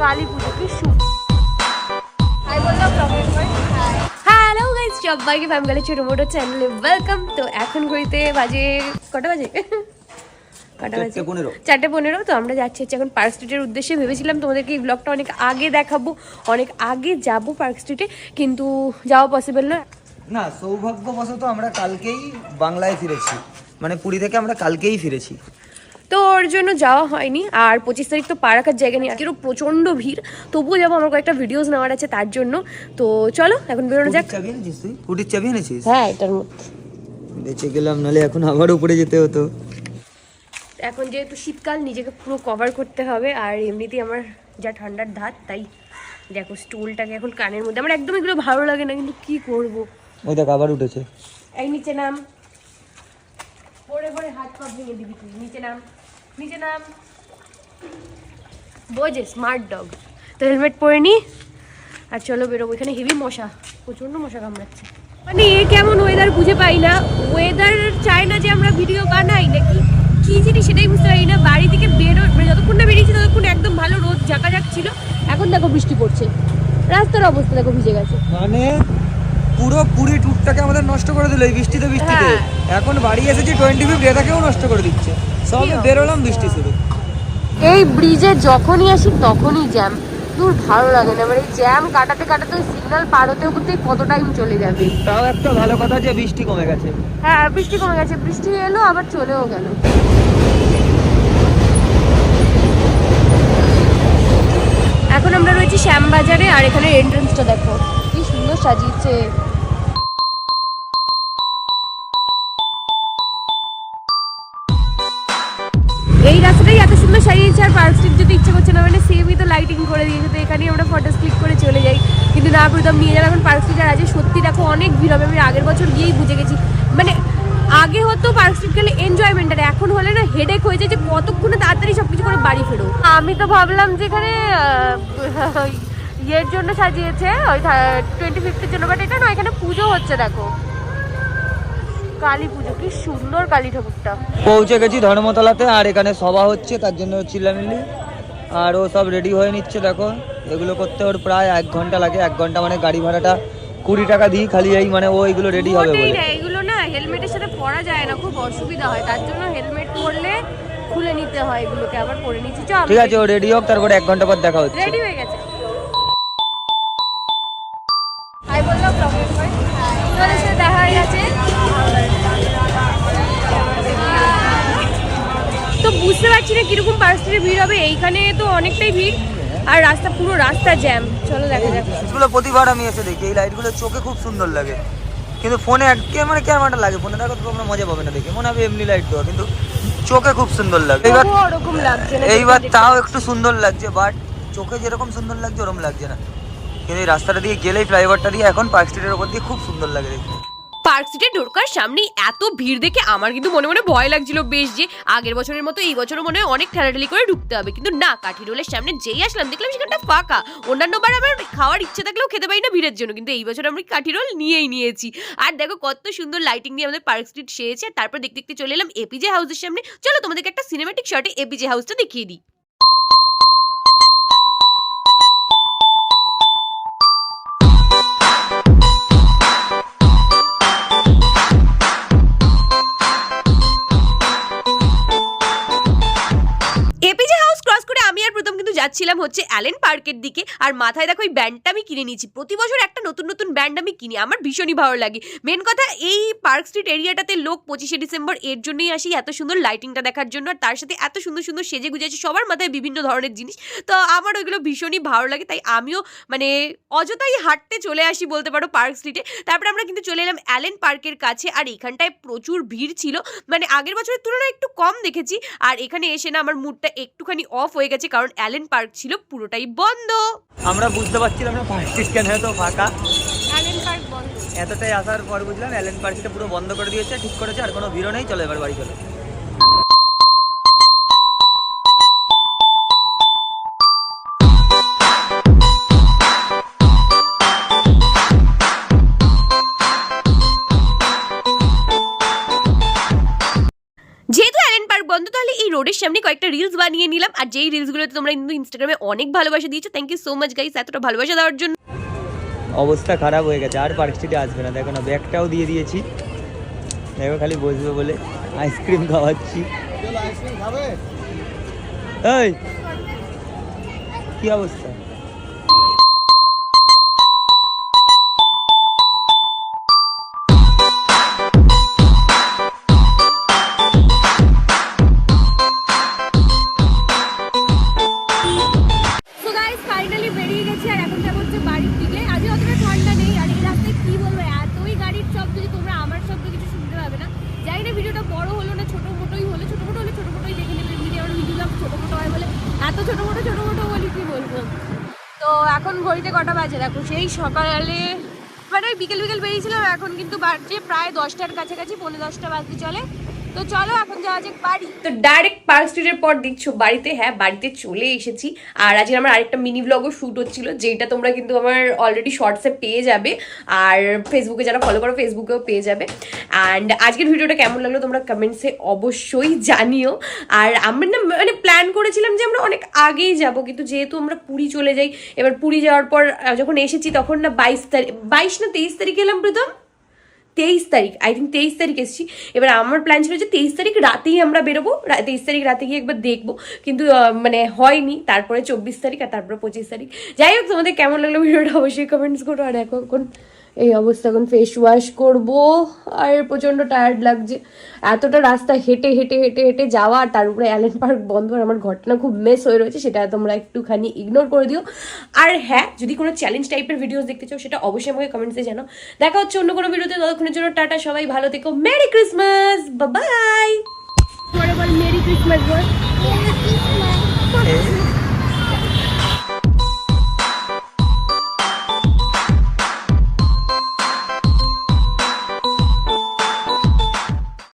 কালী পুজো কি শুভ hello guys সবাইকে ফ্যামিলি ছোট মোটো চ্যানেলে ওয়েলকাম তো এখন ঘড়িতে বাজে কটা বাজে? কটা বাজে? চারটে পনেরো। চারটে পনেরো তো আমরা যাচ্ছি হচ্ছে এখন পার্ক স্ট্রিটের উদ্দেশ্যে। ভেবেছিলাম তোমাদেরকে এই ব্লগটা অনেক আগে দেখাবো অনেক আগে যাব পার্ক স্ট্রিটে কিন্তু যাওয়া পসিবল না না সৌভাগ্যবশত আমরা কালকেই বাংলায় ফিরেছি। মানে পুরী থেকে আমরা কালকেই ফিরেছি। তো ওর জন্য যাওয়া হয়নি। আর পঁচিশ তারিখ তো পা রাখার জায়গা নেই আজকেরও প্রচণ্ড ভিড়। তবুও যাব আমার কয়েকটা ভিডিওস নেওয়ার আছে তার জন্য। তো চলো এখন বেরোনো যাক। কুটির চাবি এনেছিস কুটির চাবি এনেছিস? হ্যাঁ এটার মধ্যে। বেঁচে গেলাম নাহলে এখন আবার উপরে যেতে হতো। এখন যেহেতু শীতকাল নিজেকে পুরো কভার করতে হবে। আর এমনিতেই আমার যা ঠান্ডার ধাত তাই দেখো স্টুলটাকে এখন কানের মধ্যে। আমার একদম এগুলো ভালো লাগে না কিন্তু কি করব? ওই দেখ আবার উঠেছে। এই নিচে নাম। পরে পরে হাত পা ভেঙে দিবি তুই নিচে নাম। নিচে নাম? বোঝে স্মার্ট ডগ তো হেলমেট পরে নি। আর চলো বেরোবো, এখানে হেভি মশা, প্রচণ্ড মশা কামড়াচ্ছে। মানে এ কেমন ওয়েদার বুঝে পাই না। ওয়েদার চায় না যে আমরা ভিডিও বানাই নাকি? কি জিনিস সেটাই বুঝতে পারি না। বাড়ি থেকে বেরো মানে যতক্ষণ না বেরিয়েছি ততক্ষণ একদম ভালো রোদ ঝাঁকাঝাক ছিল। এখন দেখো বৃষ্টি পড়ছে। রাস্তার অবস্থা দেখো ভিজে গেছে। মানে পুরো পুরী ট্যুরটাকে আমাদের নষ্ট করে দিল এই বৃষ্টিতে বৃষ্টিতে। হ্যাঁ। এখন বাড়ি এসেছি টোয়েন্টি ফিফ এটাকেও নষ্ট করে দিচ্ছে। সব বেরোলাম বৃষ্টি শুরু। এই ব্রিজে যখনই আসি তখনই জ্যাম দূর ভালো লাগে না। মানে জ্যাম কাটাতে কাটাতে সিগন্যাল পার হতে হতে কত টাইম চলে যাবে। তাও একটা ভালো কথা যে বৃষ্টি কমে গেছে। হ্যাঁ বৃষ্টি কমে গেছে। বৃষ্টি এলো আবার চলেও গেল। এখন আমরা রয়েছি শ্যামবাজারে আর এখানে এন্ট্রান্সটা দেখো। কি সুন্দর সাজিয়েছে। এত সুন্দর সাজিয়েছে আর পার্ক স্ট্রিট যদি ইচ্ছে করছে না মানে সেমই তো লাইটিং করে দিয়েছে, তো এখানেই আমরা ফটো ক্লিক করে চলে যাই। কিন্তু না প্রীতম নিয়ে যাবে এখন পার্ক স্ট্রিট আর আজকে সত্যি দেখো অনেক ভিড় হবে। আমি আগের বছর গিয়েই বুঝে গেছি। মানে আগে হতো পার্ক স্ট্রিট গেলে এনজয়মেন্ট আর এখন হলে না হেডেক হয়ে যায় যে কতক্ষণে তাড়াতাড়ি সব কিছু করে বাড়ি ফেরো। আমি তো ভাবলাম যে এখানে ইয়ের জন্য সাজিয়েছে, ওই টোয়েন্টি ফিফথের জন্য বাট এটা না, এখানে পুজো হচ্ছে, দেখো। কালী পুজো কি সুন্দর কালী ঠাকুরটা। পৌঁছে গেছি ধর্মতলাতে আর এখানে সভা হচ্ছে তার জন্য চিল্লামিল্লি। আর ও সব রেডি হয়ে নিচ্ছে দেখো। এগুলো করতে ওর প্রায় এক ঘণ্টা লাগে এক ঘণ্টা মানে গাড়ি ভাড়াটা কুড়ি টাকা দিই খালি এই মানে ও এগুলো রেডি হবে বলে। এগুলো না হেলমেটের সাথে পরা যায় না খুব অসুবিধা হয় তার জন্য হেলমেট পরলে খুলে নিতে হয় এগুলোকে আবার পরে নিচ্ছি। ঠিক আছে ও রেডি হোক তারপরে এক ঘণ্টা পর দেখা হচ্ছে। রেডি হয়ে গেছে। বুঝতে পারছি না কীরকম পার্সেন্টের ভিড় হবে। এইখানে তো অনেকটাই ভিড়। আর রাস্তা পুরো রাস্তা জ্যাম। চলো দেখা যাক। এগুলো প্রতিবার আমি এসে দেখি। এই লাইটগুলো চোখে খুব সুন্দর লাগে। কিন্তু ফোনে মানে একটা লাগে। ফোনে দেখো তো তোমরা মজা পাবে না দেখে। মনে হবে এমনি লাইট দেওয়া কিন্তু চোখে খুব সুন্দর লাগে এইবার ওরকম লাগছে এইবার তাও একটু সুন্দর লাগছে বাট চোখে যেরকম সুন্দর লাগছে ওরকম লাগছে না। কিন্তু এই রাস্তাটা দিয়ে গেলেই ফ্লাইওভারটা দিয়ে এখন পার্ক স্ট্রিটের ওপর দিয়ে খুব সুন্দর লাগে দেখতে। পার্ক সিটে ঢোকার সামনে এত ভিড় দেখে আমার কিন্তু মনে মনে ভয় লাগছিল, বেশ যে আগের বছরের মতো এই বছরও মনে হয় অনেক ঠেলাঠেলি করে ঢুকতে হবে। কিন্তু না কাঠি রোলের সামনে যেই আসলাম, দেখলাম সেখানটা ফাঁকা। অন্যান্য বার আমার খাওয়ার ইচ্ছে থাকলেও খেতে পারি না ভিড়ের জন্য, কিন্তু এই বছর আমি কাঠি রোল নিয়েই নিয়েছি। আর দেখো কত সুন্দর লাইটিং দিয়ে আমাদের পার্ক স্ট্রিট সেরেছে আর তারপর দেখতে দেখতে চলে এলাম এপিজে হাউসের সামনে। চলো তোমাদেরকে একটা সিনেমেটিক শটে এপিজে হাউসটা দেখিয়ে দিই। যাচ্ছিলাম হচ্ছে অ্যালেন পার্কের দিকে। আর মাথায় দেখো ওই ব্যান্ডটা আমি কিনে নিয়েছি। প্রতি বছর একটা নতুন নতুন ব্যান্ড আমি কিনি। আমার ভীষণই ভালো লাগে। মেন কথা, এই পার্ক স্ট্রিট এরিয়াটাতে লোক পঁচিশে ডিসেম্বর এর জন্যই আসি এত সুন্দর লাইটিংটা দেখার জন্য। আর তার সাথে এত সুন্দর সুন্দর সেজে গুজে আছে, সবার মাথায় বিভিন্ন ধরনের জিনিস। তো আমার ওইগুলো ভীষণই ভালো লাগে। তাই আমিও মানে অযথাই হাঁটতে চলে আসি বলতে পারো পার্ক স্ট্রিটে। তারপরে আমরা কিন্তু চলে এলাম অ্যালেন পার্কের কাছে। আর এখানটায় প্রচুর ভিড় ছিল। মানে আগের বছরের তুলনায় একটু কম দেখেছি। আর এখানে এসে না আমার মুডটা একটুখানি অফ হয়ে গেছে। কারণ অ্যালেন পার্ক ছিল পুরোটাই বন্ধ। আমরা বুঝতে পারছিলাম না পার্ক কেন এত ফাঁকা। অ্যালেন পার্ক বন্ধ। এতটাই আসার পর বুঝলাম অ্যালেন পার্কটা পুরো বন্ধ করে দিয়েছে ঠিক করেছে আর কোনো ভিড়ও নেই চলো এবার বাড়ি চলো। তাহলে এই রোডের সামনে কয়েকটা রিলস বানিয়ে নিলাম। আর যেই রিলসগুলোতে তোমরা কিন্তু ইনস্টাগ্রামে অনেক ভালোবাসা দিয়েছ thank you so much guys এতটা ভালোবাসা দেওয়ার জন্য। অবস্থা খারাপ হয়ে গেছে আর পার্ক স্ট্রিটে আসবে না। দেখো না ব্যাগটাও দিয়ে দিয়েছি। দেখো খালি বসবে বলে আইসক্রিম খাওয়াচ্ছি। এই কি অবস্থা? না হলে ছোটো মোটো হলে ছোটো মোটোই দেখে নেবে। এমনি আমার ভিডিও ছোটো মোটো হয় বলে, এত ছোটো মোটো ছোটো মোটো বলি কি বলব? তো এখন ঘড়িতে কটা বাজে? দেখো, সেই সকালে মানে বিকেল বিকেল বেরিয়েছিলাম, এখন কিন্তু বাড়ছে প্রায় দশটার কাছাকাছি পনেরো দশটা বাজতে চলে। তো চলো এখন যাওয়া যাক বাড়ি। তো ডাইরেক্ট পার্ক স্ট্রিটের পর দেখছ বাড়িতে হ্যাঁ বাড়িতে চলে এসেছি। আর আজকে আমার আরেকটা মিনি ব্লগও শ্যুট হচ্ছিল, যেটা তোমরা কিন্তু আমার অলরেডি শর্টসে পেয়ে যাবে। আর ফেসবুকে যারা ফলো করো ফেসবুকেও পেয়ে যাবে। অ্যান্ড আজকের ভিডিওটা কেমন লাগল তোমরা কমেন্টসে অবশ্যই জানিও। আর আমরা না মানে প্ল্যান করেছিলাম যে আমরা অনেক আগেই যাব, কিন্তু যেহেতু আমরা পুরী চলে যাই, এবার পুরী যাওয়ার পর যখন এসেছি তখন না বাইশ তারিখ বাইশ না তেইশ তারিখে এলাম প্রথম তেইশ তারিখ আই থিঙ্ক তেইশ তারিখ এসেছি। এবার আমার প্ল্যান ছিল যে তেইশ তারিখ রাতেই আমরা বেরোবো তেইশ তারিখ রাতে গিয়ে একবার দেখব। কিন্তু মানে হয়নি, তারপরে চব্বিশ তারিখ আর তারপরে পঁচিশ তারিখ। যাই হোক, তোমাদের কেমন লাগল ভিডিওটা অবশ্যই কমেন্টস করো, আর এখন এই অবস্থা এখন ফেস ওয়াশ করব। আর প্রচণ্ড টায়ার্ড লাগছে। এতটা রাস্তা হেঁটে হেঁটে হেঁটে হেঁটে যাওয়া আর তার উপরে অ্যালেন পার্ক বন্ধ আর আমার ঘটনা খুব মেস হয়ে রয়েছে সেটা তোমরা একটুখানি ইগনোর করে দিও। আর হ্যাঁ যদি কোনো চ্যালেঞ্জ টাইপের ভিডিওস দেখতে চাও সেটা অবশ্যই আমাকে কমেন্টসে জানাও। দেখা হচ্ছে অন্য কোনো ভিডিওতে ততক্ষণের জন্য টাটা সবাই ভালো থেকো। মেরি ক্রিসমাস বাই পরে বল মেরি ক্রিসমাস বল